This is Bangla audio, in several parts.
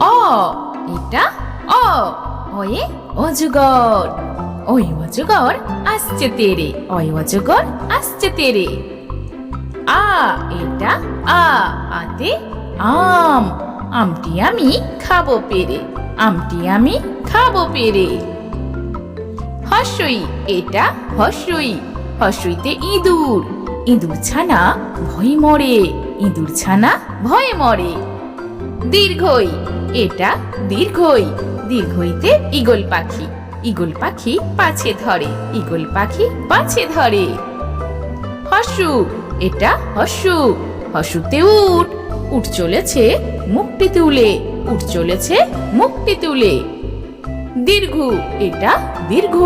অ এটা অ অয়ে অজগর। ওই অজগর আসছে তেরে, ওই অজগর আসছে তেরে। আ, এটা আ, আতে আম। আমটি আমি খাব পেরে, আমটি আমি খাব পেরে। হর্ষই এটা হর্ষই হর্ষইতে ইঁদুর। ইঁদুর ছানা ভয় মরে, ইঁদুর ছানা ভয়ে মরে। দীর্ঘই এটা দীর্ঘই। দীর্ঘইতে ঈগল পাখি। ঈগল পাখি পাছে ধরে। ঈগল পাখি পাছে ধরে। হসু, এটা হসু। হসুতে উঠ উঠ চলেছে মুখটি তুলে। উঠ চলেছে মুখটি তুলে। দীর্ঘ, এটা দীর্ঘ।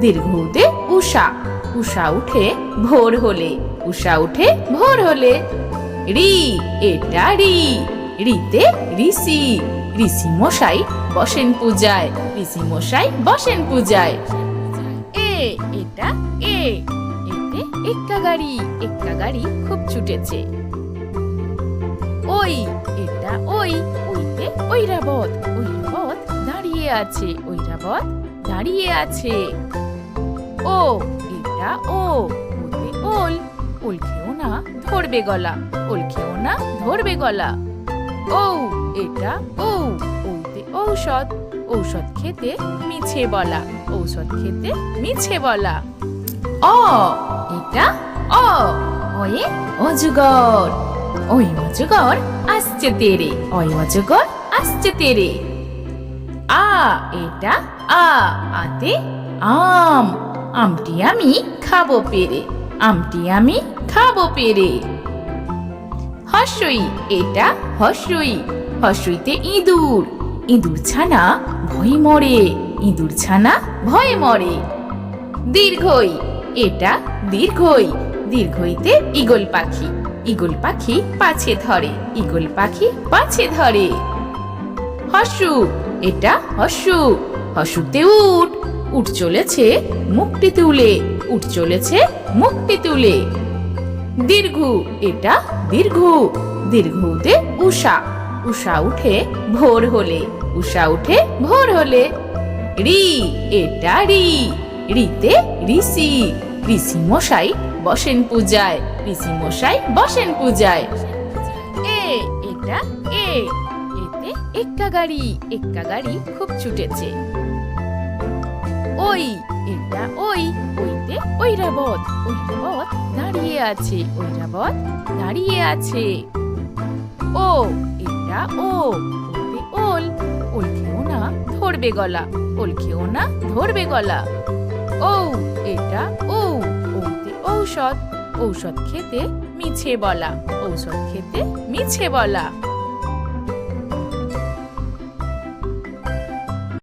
দীর্ঘতে উষা। উষা উঠে ভোর হলে। উষা উঠে ভোর হলে। রি, এটা রি। রিতে ঋষি। ঋষি মশাই বসেন পূজায়। ঋষি মশাই বসেন পূজায়। এ, এটা এ। এতে একটা গাড়ি একটা গাড়ি খুব ছুটেছে। ওই, এটা ওই, ওইতে ঐরাবত ঐরাবত দাঁড়িয়ে আছে ঐরাবত দাঁড়িয়ে আছে। ও, এটা ও, ওতে ওল ওল খেও না ধরবে গলা ওল খেও না ধরবে গলা। ও এটা ও ওতে ঔষধ ঔষধ খেতে মিছে বলা। ঔষধ খেতে মিছে বলা। অ, এটা অ ওয়ে অজগর। ওই অজগর আসছে তেরে, ওই অজগর আসছে তেরে। আ, এটা আ, আতে আম। আমটি আমি খাব পেরে, আমটি আমি খাব পেরে। হর্ষই এটা হর্ষই হর্ষইতে ইঁদুর। ইঁদুর ছানা ভয় মরে। ইঁদুর ছানা ভয়ে মরে। দীর্ঘই, এটা দীর্ঘই। দীর্ঘইতে ঈগল পাখি। ঈগল পাখি পাছে ধরে। ঈগল পাখি পাছে ধরে। হসু এটা হসু হসুতে উঠ উঠ চলেছে মুখটি তুলে উঠ চলেছে মুখটি তুলে দীর্ঘ, এটা দীর্ঘ। দীর্ঘতে উষা। উষা উঠে ভোর হলে। উষা উঠে ভোর হলে। রি, এটা রি। রিতে ঋষি। ঋষি মশাই বসেন পূজায়। ঋষি মশাই বসেন পূজায়। এ, এটা এ। এতে এক্কা গাড়ি। এক্কা গাড়ি খুব ছুটেছে। ওই, এটা ওই। ওইতে ঐরাবত ঐরাবত দাঁড়িয়ে আছে ঐরাবত দাঁড়িয়ে আছে। ও, এটা ও ওল ওল না ধরবে গলা ওল খেও না ধরবে গলা। ও, এটা ও, ওতে ঔষধ ঔষধ খেতে মিছে বলা, ঔষধ খেতে মিছে বলা।